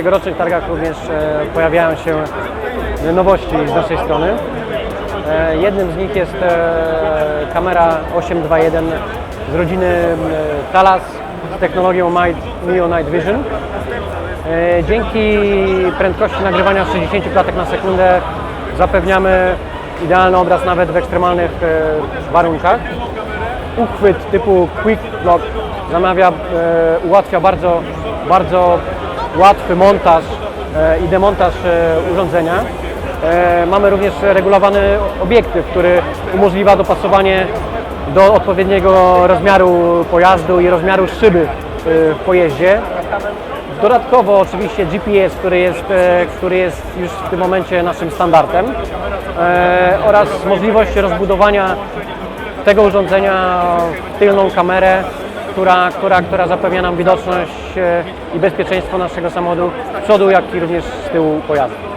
tegorocznych targach również e, pojawiają się nowości z naszej strony. E, Jednym z nich jest e, kamera 821 z rodziny Talas z technologią Mi- Mio Night Vision. Dzięki prędkości nagrywania 60 klatek na sekundę zapewniamy idealny obraz nawet w ekstremalnych warunkach. Uchwyt typu Quick Lock zamawia, ułatwia bardzo, bardzo łatwy montaż e, i demontaż e, urządzenia. E, Mamy również regulowany obiektyw, który umożliwia dopasowanie do odpowiedniego rozmiaru pojazdu i rozmiaru szyby w pojeździe. Dodatkowo oczywiście GPS, który jest, który jest już w tym momencie naszym standardem oraz możliwość rozbudowania tego urządzenia w tylną kamerę, która, która, która zapewnia nam widoczność e, i bezpieczeństwo naszego samochodu z przodu, jak i również z tyłu pojazdu.